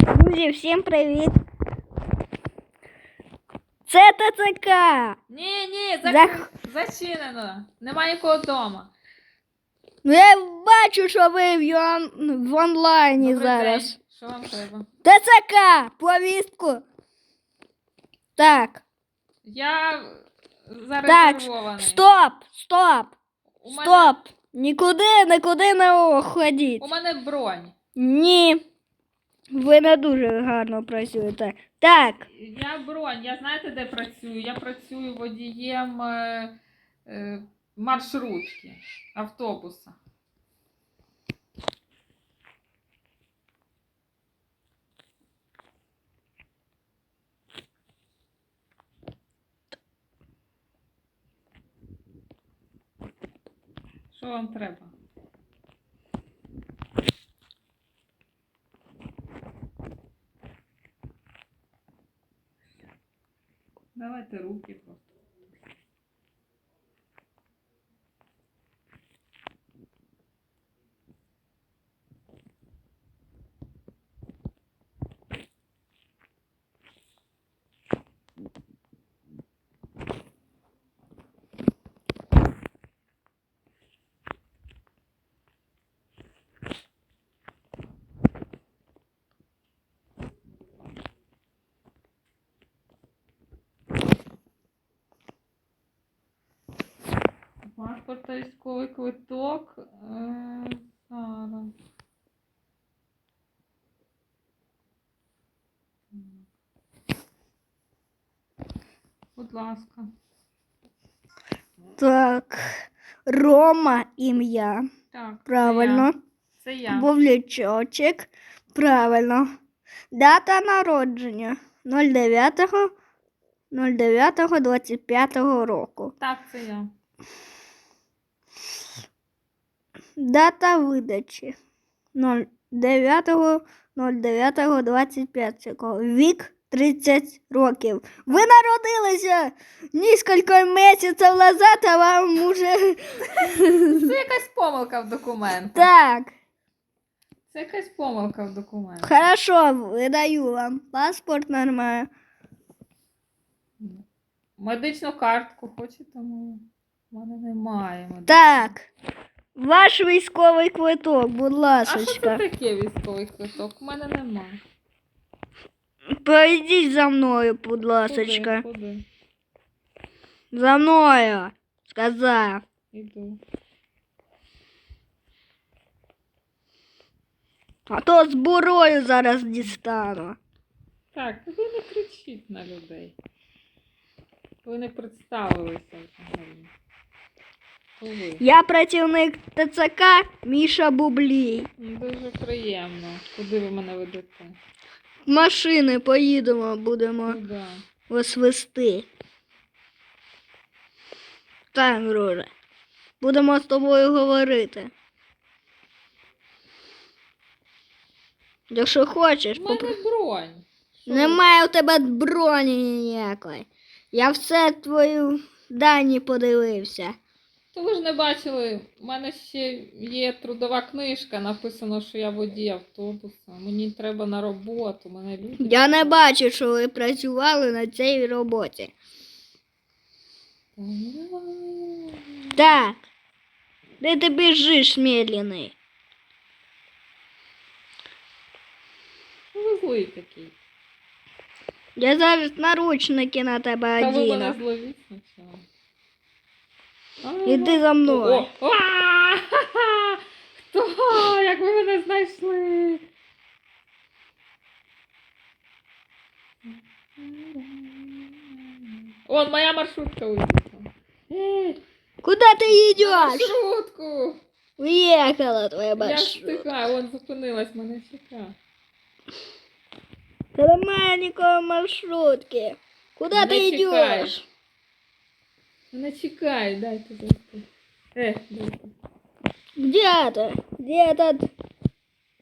Друзі, всім привіт! Це ТЦК! Ні, ні, Зах- зак... зачинено. Немає нікого вдома. Ну я бачу, що ви в, йон- в онлайні Добрий зараз. день. Що вам треба? ТЦК! Повістку! Так, Я так, зарезервований. стоп, стоп, У мене, стоп! Нікуди, нікуди не ходіть. у мене бронь. Ні. Ви не дуже гарно працюєте. Так, Я бронь. Я знаєте, де працюю? Я працюю водієм е, е, маршрутки, автобуса. Що вам треба? Давайте руки просто. Паспорт та військовий квиток. Е, зараз. Будь ласка. так. Рома ім'я. Так. це Правильно. я. Це я. Бублічочок. Правильно. Дата народження 09 09 25 року. Так, це я. Дата видачі 09 09 25 Вік 30 років. Ви народилися несколько місяців назад, а вам уже Це якась помилка в документах. так. Це якась помилка в документах. Хорошо, видаю вам. Паспорт нормально. Медичну картку хочете? У мене немає. медичної. Так. Ваш військовий квиток, будь А що це таке військовий квиток? У мене немає. Пройдіть за мною, будь ласочка. Куди? Куди? За мною. Сказав. Іду. А то з бурою зараз дістану. Так, ви не кричіть на людей. Ви не представилися взагалі. Я працівник ТЦК Міша Бублій. Ну, Дуже приємно. Куди ви мене ведете? Машини поїдемо, будемо Куди? вас вести. Так, друже. Будемо з тобою говорити. Якщо хочеш, У мене бронь. Що? Немає у тебе броні ніякої. Я все твої дані подивився. То ви ж не бачили, у мене ще є трудова книжка, написано, що я водій автобуса. Мені треба на роботу, мене люди. Я не бачу, що ви працювали на цій роботі. Так. Де ти біжиш, медленний? Ну, Ви злий такий. Я зараз наручники на тебе Та ви мене одіну. зловіть спочатку. Іди за мною. О, а, ха-ха! Хто? Як ви мене знайшли? Вон моя маршрутка уїхала. Ей, Куди ти на маршрутку! Уїхала твоя Я маршрутка. встигаю, вон зупинилась, мене чекає. Та немає нікого маршрутки. Куди Не ти Мене чекає, дайте зайти. Е, дайте. Где ти? Де этот?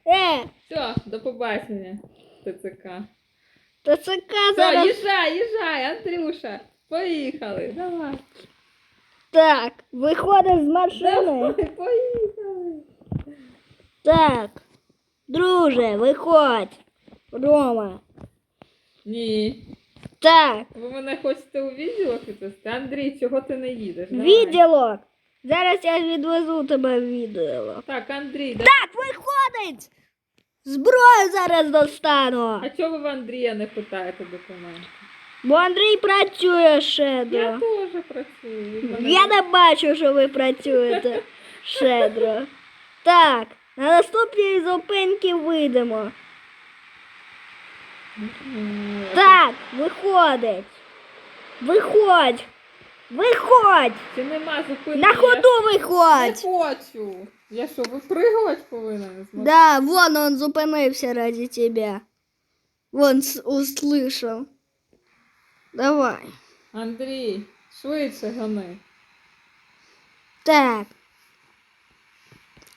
Е, Все, до побачення, ТЦК. ТЦК Все, зараз. їжджай, їжджай, Андрюша. Поїхали. Давай. Так, виходиш з машини. Давай, поїхали. Так. Друже, виходь. Рома. Ні. Так, Ви мене хочете у відділок відвести? Андрій, чого ти не їдеш? Давай. відділок. Зараз я відвезу тебе в відділок. Так, Андрій, да... Так, виходить! Зброю зараз достану. а чого ви в Андрія не питаєте документи? Бо Андрій працює Я теж працюю. мене- Я не бачу, що ви працюєте щедро. Так, на наступній зупинці вийдемо. М, Так, виходить. Виходь. Виходь. Чи нема зупинки? На Я ходу Не виходь. хочу. Я що, випригувати повинен? з Да, вон он зупинився ради тебя. Вон с- услышал. Давай. Андрій, швидше гони. Так.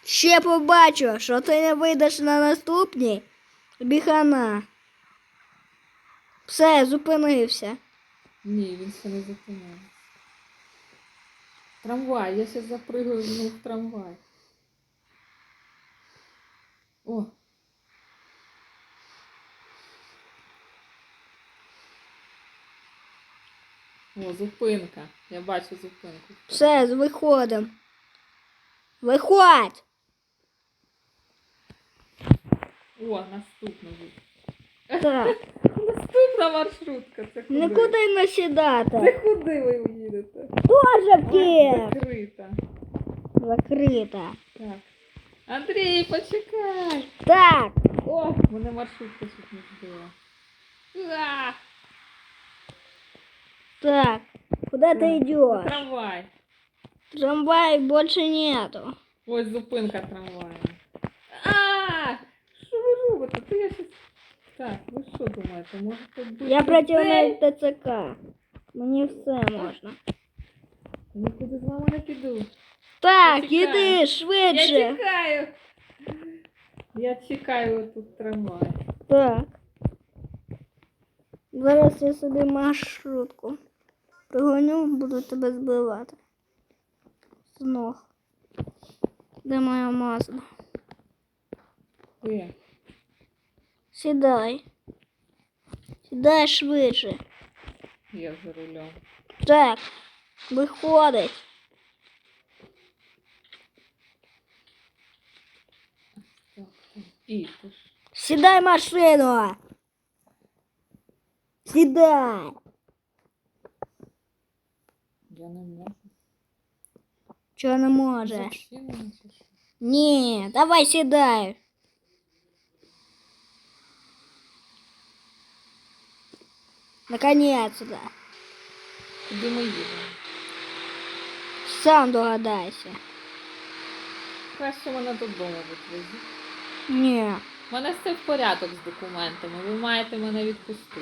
Ще побачу, що ти не вийдеш на наступній. Біхана. Все, зупинився. Ні, він ще не зупинився. Трамвай, я зараз запригаю ну, в трамвай. О. О, зупинка. Я бачу зупинку. Все, виходимо. Виходь! О, наступна. Так, Наступна маршрутка. Це куди? нікуди не Це сідати. куди ви їдете? Тоже Ой, втік. Закрита. Закрита. Так. Андрій, почекай. Так, О, мене маршрутка чуть не збила. А, так. Куда ты на идешь? Трамвай. Трамвай больше нету. Ось зупинка трамваю. А! Що ви робите? То я щас... Так, ви що думаєте? Може тут бути Я людей? ТЦК. Мені все можна. Нікуди з вами не піду. Так, іди Я швидше. чекаю. Я чекаю тут трамвай. Так. Зараз я собі маршрутку пригоню, буду тебе збивати. З ног. Де моя мазда? Де? Сідай. Сідай швидше. Я за рулем. Так, виходить. Так, так. І ти ж. Сідай в машину. Сідай. Я не можу. Чого не можеш? Зачинено чи що? Ні, давай сідай. Наконец-то. Куди ми їдемо? Сам догадайся. Краще мене додому відвезіть. Ні. У мене все в порядок з документами. Ви маєте мене відпустити.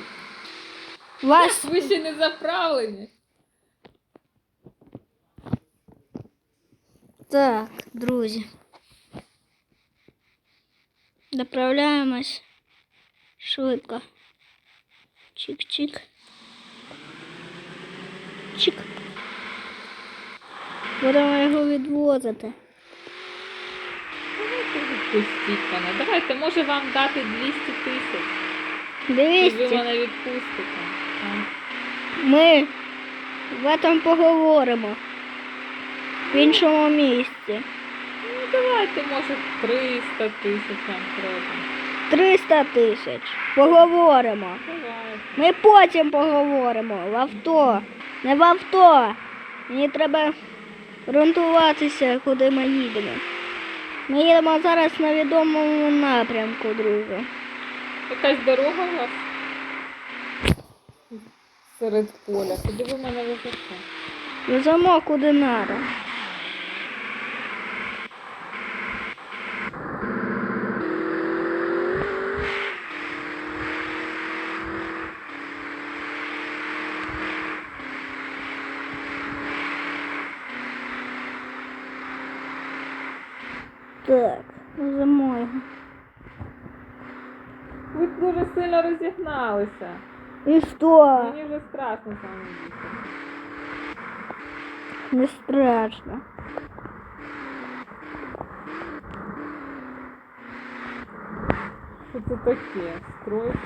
Вас Ви ще не заправлені. так, друзі. Доправляємось швидко. Чик-чик. Чик. Будемо його відвозити. Давайте відпустіть мене. Давайте, може вам дати 200 тисяч. І ви 200. мене відпустите. Ми в этом поговоримо. В іншому місці. Ну давайте, може, 300 тисяч вам треба. 300 тисяч. Поговоримо. Ми потім поговоримо. В авто. Не в авто. Мені треба орієнтуватися, куди ми їдемо. Ми їдемо зараз на відомому напрямку, друже. Якась дорога у вас? Серед поля. Куди ви мене везете? Веземо куди треба. Так, веземо його. Ви дуже сильно розігналися. І що? Мені вже страшно з вами їхати. Не страшно. Що це таке? Стройка.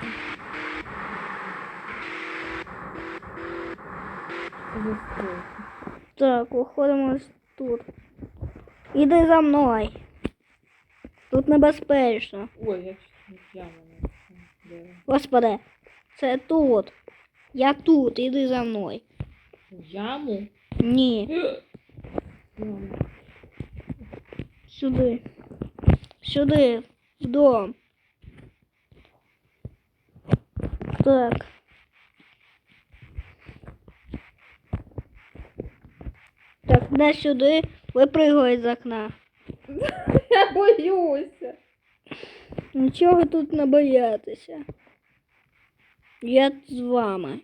Що за стройка? Так, виходимо ось тут. Іди за мною. Тут небезпечно. Ой, я чуть не яму не де? Господи, це тут. Я тут, іди за мною. В Яму? Ні, сюди. Сюди, в дом. Так. Так, не сюди, випригуй з окна. Я боюся. Нічого тут не боятися. Я з вами.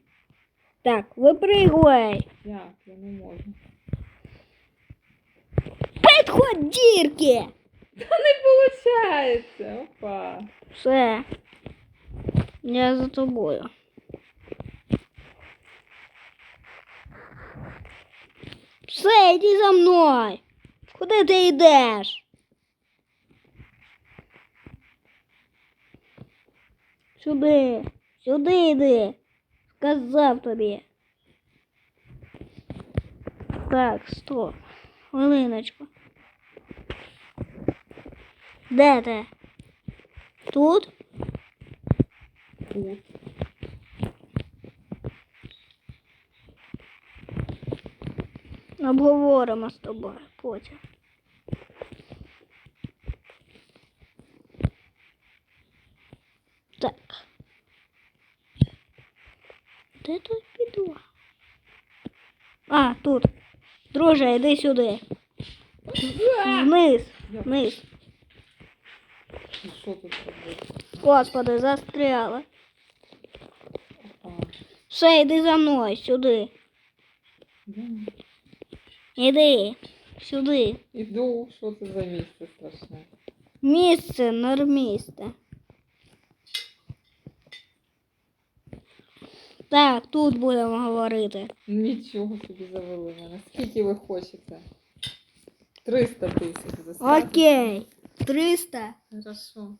Так, випригуй. Як? Я не можу. Підходь дірки. Не виходить. Опа. Все. Я за тобою. Все, йди за мною. Куди ти йдеш? Сюди. Сюди йди. Сказав тобі. Так, стоп. Хвилиночку. Де ти? Тут? Тут. Обговоримо з тобою потім. Так. Де тут піду? А, тут. Друже, йди сюди. Вниз. Вниз. Господи, застряла. Все, йди за мною, сюди. Де? Іди. Сюди. Іду, що це за місце страшне? Місце, нормісце. Так, тут будемо говорити. Нічого собі завели мене. Скільки ви хочете? 300 тисяч заставити? Окей. 300 Хорошо.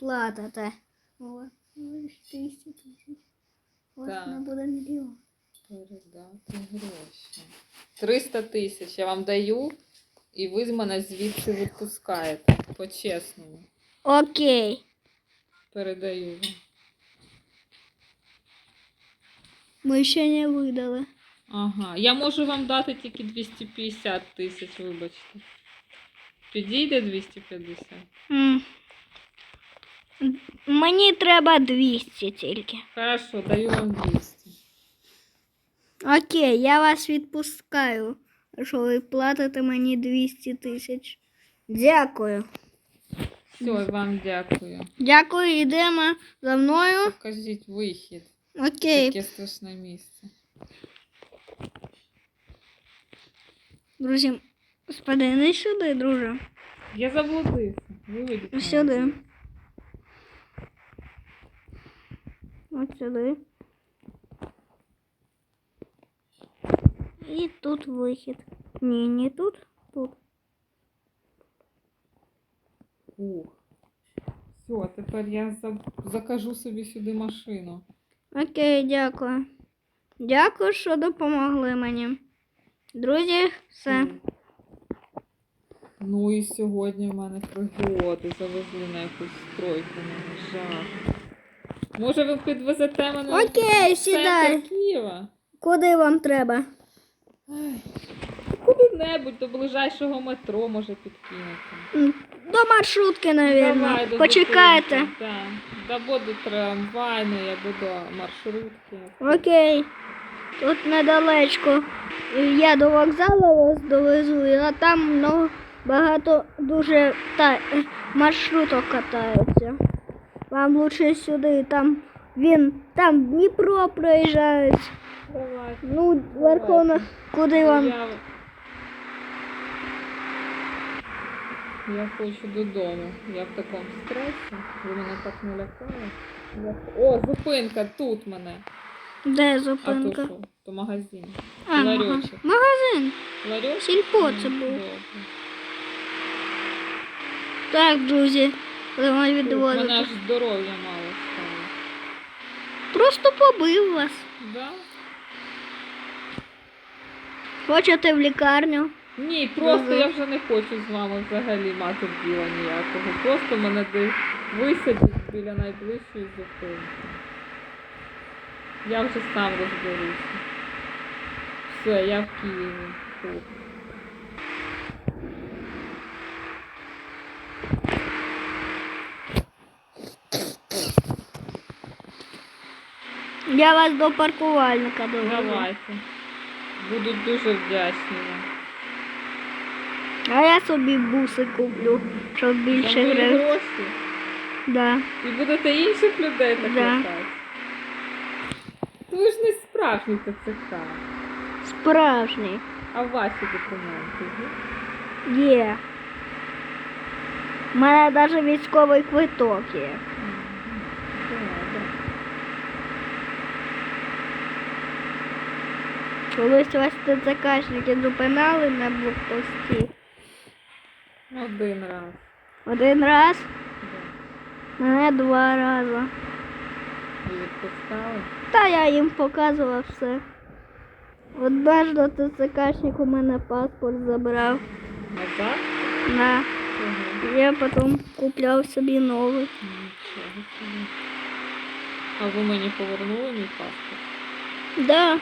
О, ну, 200 тисяч. Ось Так. не буде мільйон. Передати гроші. 300 тисяч я вам даю, і ви з мене звідси відпускаєте. По-чесному. Окей. Передаю вам. Ми ще не видали. Ага. Я можу вам дати тільки 250 тисяч, вибачте. Підійде 250? М. Мені треба 200 тільки. Хорошо, даю вам 200. Окей, я вас відпускаю, що ви платите мені 200 тисяч. Дякую. Все, вам дякую. Дякую, йдемо за мною. Покажіть вихід. Окей, Таке страшне місце. друзі. Господи, не сюди, друже. Я заблудився. Виведіть. мене. Сюди. От сюди. І тут вихід. Ні, не тут, тут. Ух. Все, тепер я за... закажу собі сюди машину. Окей, дякую. Дякую, що допомогли мені. Друзі, все. Ну і сьогодні в мене пригоди завезли на якусь стройку. Мене жах. Може ви підвезете мене Окей, в сідай. Києва? Куди вам треба? Ай, Куди-небудь до ближайшого метро може підкинути. До маршрутки, Давай, мабуть. до Почекайте. зупинки, Так. Да буду трамвайної або до маршрутки. Окей. Тут недалечко. Я до вокзалу вас довезу, а там ну, багато дуже та, маршруток катаються. Вам лучше сюди, там він, там Дніпро проїжджають. Давай. Ну, Верховна, куди вам? Я... я хочу додому. Я в такому стресі. Ви мене так не лякали. Я- О, зупинка тут мене. Де А то зупинка? що? То магазин. А, ларьочок. Магазин. Ларьок? Сільпо це М, був. добре. Так, друзі, будемо Фух, Мене аж здоров'я мало стало. Просто побив вас. Да? Хочете в лікарню? Ні, просто я вже не хочу з вами взагалі мати діла ніякого. Просто мене де висадять біля найближчої зупинки. Я вже сам розберуся. Все, я в Києві. Я вас до паркувальника доведу. Давайте. Буду дуже вдячні вам. А я собі буси куплю, щоб більше мої гривень. гроші. Да. І будете інших людей так Да. лякати. Ви ж не справжній ТЦК. Справжній. А ваші документи є? Є. У мене навіть військовий квиток є. Мгм. Добре. Колись вас ТЦКшники зупинали на блокпості. Один раз. Один раз, Да. мене два рази. Відпускали. Та я їм показувала все. Однажды ТЦКшник у мене паспорт забрав. Назад? На. Чого? Я потім купляв собі новий. Нічого собі. А ви мені повернули мій паспорт? Да,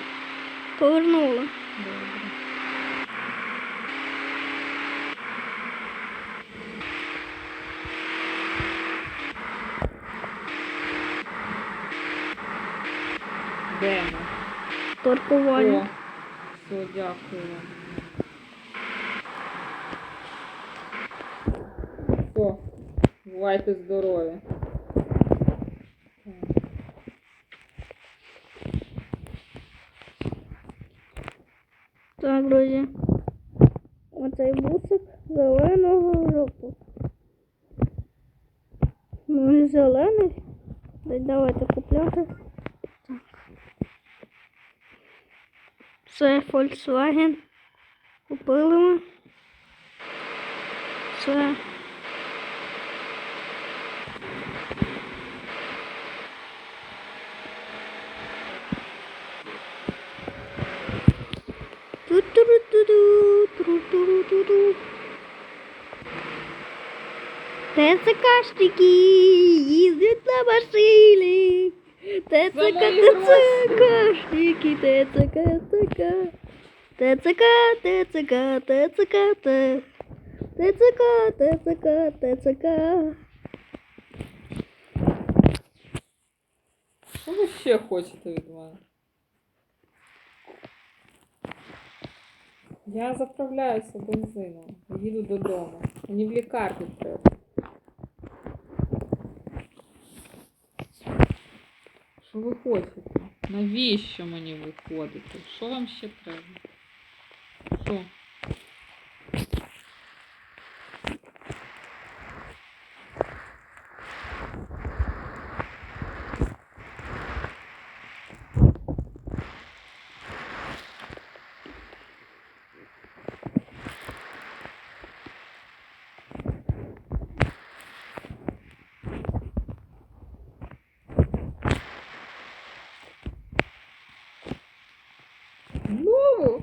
повернула. Добре. Де ми? Паркування. О, все, дякую вам. Все, бувайте здорові. Так. Друзі. Оцей бусик зеленого жовтого. Ну, не зелений. Давайте купляти. Це Volkswagen. Купили. Це. Ту-ту-ру-ту-ду, тру-ту-ру-ту-ду. ТЦКшники їздять на машині. ТЦК, За мої ТЦКшники, ТЦК, ТЦК. ТЦК, ТЦК, ТЦК, Т. ТЦК, ТЦК, ТЦК. Що ви ще хочете від мене? Я заправляюся бензином. Їду додому. Мені в лікарню треба. Що ви хочете? Навіщо мені виходити? Що вам ще треба? Що? Ну!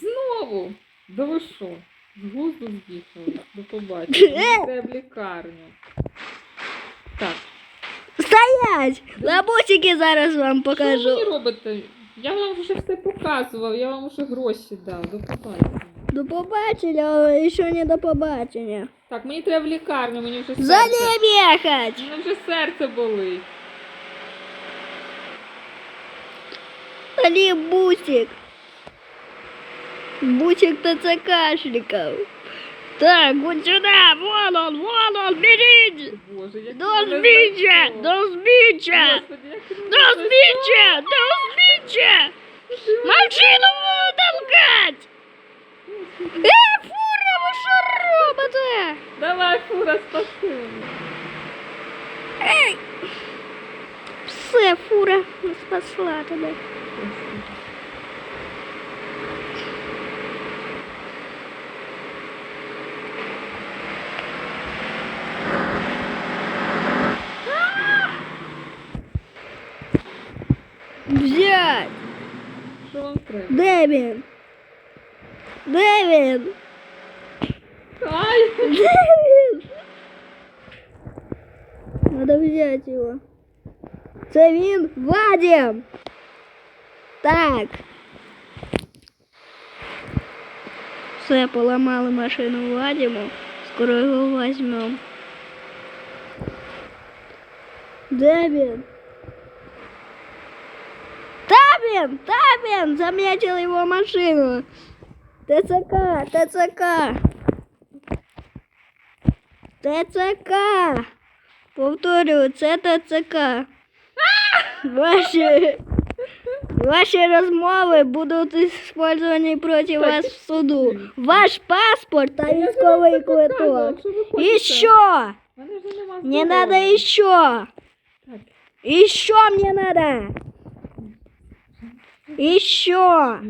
Знову? Да ви що? З глузду з'їхали. До побачення. Йдете в лікарню. Так. Стоять! Лабусики зараз вам покажу. Що ви робите? Я вам вже все показував, я вам вже гроші дав. До побачення. До побачення, але ще не до побачення. Так, мені треба в лікарню, мені вже За серце. ним ехать! Мене вже серце болить. Али бусик. Бусик ТЦКшников. Так, вот сюда, вон он, вон он, берите! Боже, як До мене збіччя, знайшло. до збіччя, Господи, як ти мене до знайшов. збіччя, до збіччя! Машину буду толкать! Э, фура, вы что Давай, фура, спаси мене. Ей! Все, фура спасла тебе. Взять! Що вам треба? Де він? Де він? Ай! Де він? Надо взять його. Це він Вадим. Так. Все, поламали машину Вадиму. Скоро його візьмемо. Де він? Там він! Там він! Заметили його машину. ТЦК, ТЦК. ТЦК. Повторюю, це ТЦК. Ваші, ваші розмови будуть використані проти вас в суду. Ваш паспорт та Я військовий ж вам це показувала, квиток. що ви І хочете. що? Мене вже нема Мне здоров'я. надо еще. Так, Еще.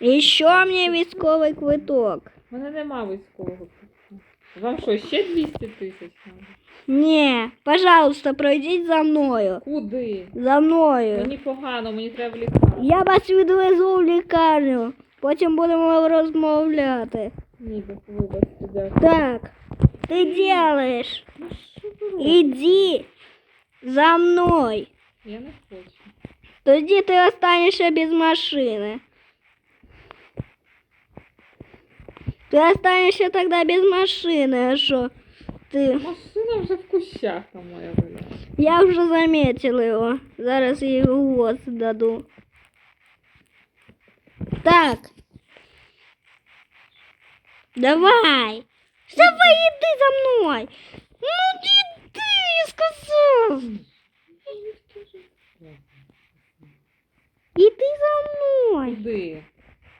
Еще мне військовий квиток. в мене нема військового. квитка. Вам що, ще 200 тисяч надо? Не, пожалуйста, пройдіть за мною. Куди? За мною. Мені погано, мені треба в лікарню. Я вас відвезу в лікарню. Потім будемо розмовляти. Ні, вибачте, дякую. Так, ти делаєш. Ну? Іди за мною. Я не хочу. Тоді ти останешся без машини. Ти останешся тоді без машини, а що? Ти... Машина вже в кущах там моя валяє. Я вже заметила його. Зараз я його вот даду. Так. Давай. Давай, іди за мною. Ну іди, я сказав. Іди за мною. Куди?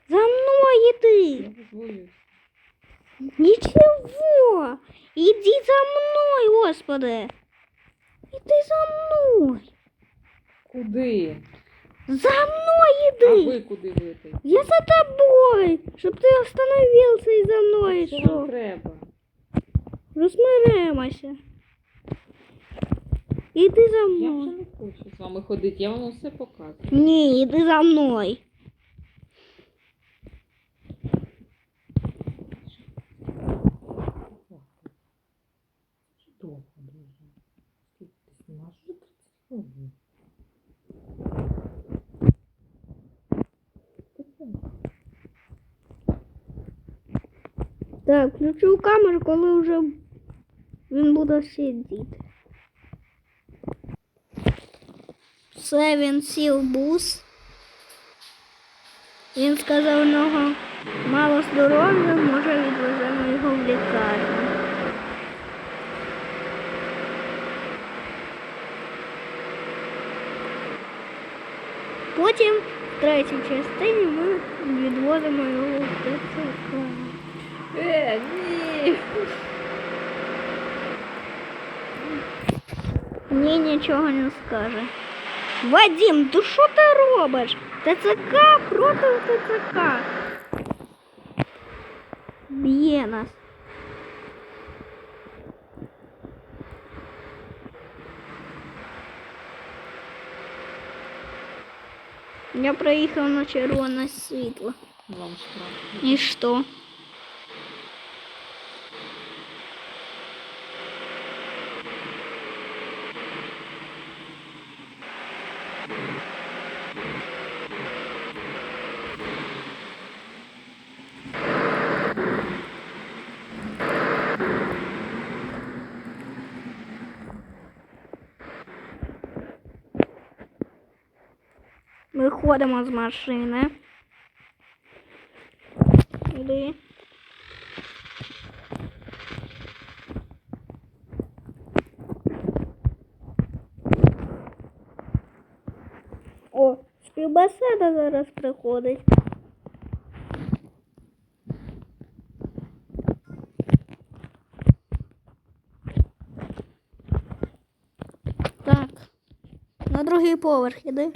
За мною Я іди. боюсь. Ничего. Иди за мной, Господи. Иди за мной. Куди? За мной А иди. ви куди вийти? Я за тобой, щоб ти остановився і за мною Що вам йшов. треба? Розмиримося. Іди за Я вже мною. не хочу з вами ходити, я вам усе показую. Ні, іди за мною. Довго дуже. Скільки ти знімаєш? Вже 30 хвилин. Так, включу камеру, коли вже він буде сидіти. Все, він сів бус. Він сказав, у нього мало здоров'я, може відвеземо його в лікарню. Потім в третій частині ми відвозимо його в ТЦК. Е, ні! Ні, нічого не скаже. Вадим, ти що ти робиш? ТЦК проти ТЦК. Б'є нас. Я проїхав на червоне світло. Вам страшно. І що? Виходимо з машини. Іди. О, співбесіда зараз приходить. Так, на другий поверх іди.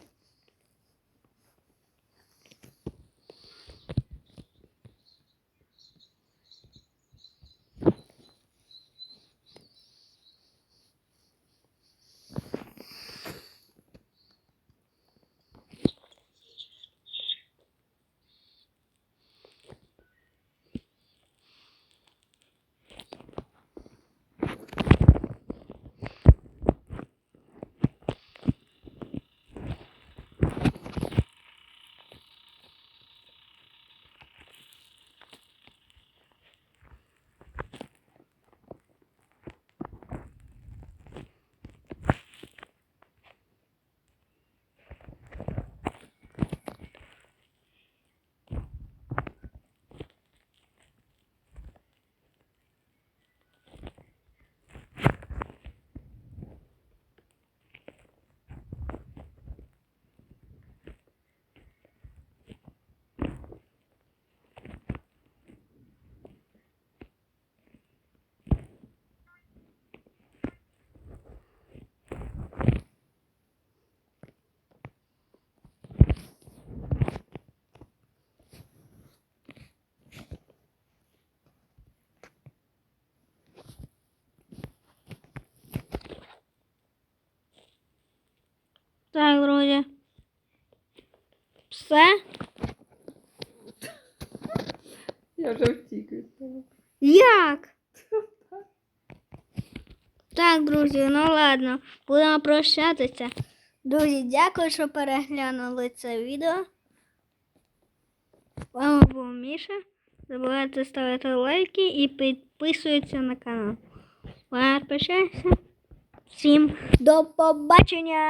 Так, друзі. Все? Я вже втік від того. Як? Так, друзі, ну ладно, будемо прощатися. Друзі, дякую, що переглянули це відео. З вами був Міша. Забувайте ставити лайки і підписуйтесь на канал. Ладно, прощаюся. Всім до побачення!